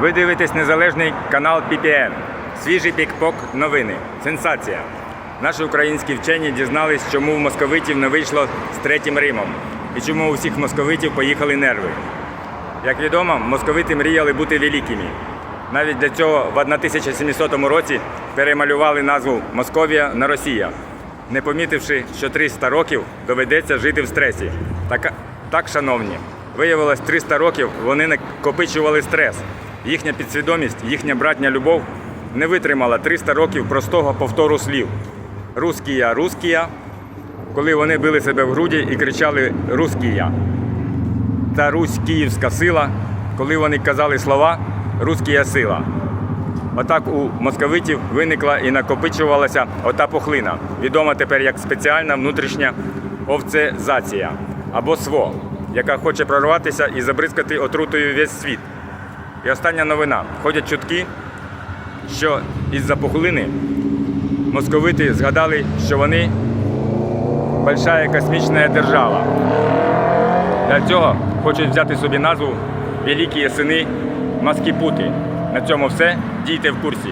Ви дивитесь незалежний канал PPN. Свіжий пікпок новини. Сенсація. Наші українські вчені дізнались, чому в московитів не вийшло з третім Римом і чому у всіх московитів поїхали нерви. Як відомо, московити мріяли бути великими. Навіть для цього в 1700 році перемалювали назву Московія на Росія, не помітивши, що 300 років доведеться жити в стресі. Так, так шановні, виявилось, 300 років вони накопичували стрес. Їхня підсвідомість, їхня братня любов не витримала 300 років простого повтору слів. Рускія, рускія, коли вони били себе в груді і кричали Рускія та Русь Київська сила, коли вони казали слова Рускія сила. Отак у московитів виникла і накопичувалася ота пухлина, відома тепер як спеціальна внутрішня овцезація або СВО, яка хоче прорватися і забризкати отрутою весь світ. І остання новина. Ходять чутки, що із-за пухлини московити згадали, що вони большая космічна держава. Для цього хочуть взяти собі назву Великі сини Маскіпути. На цьому все. Дійте в курсі.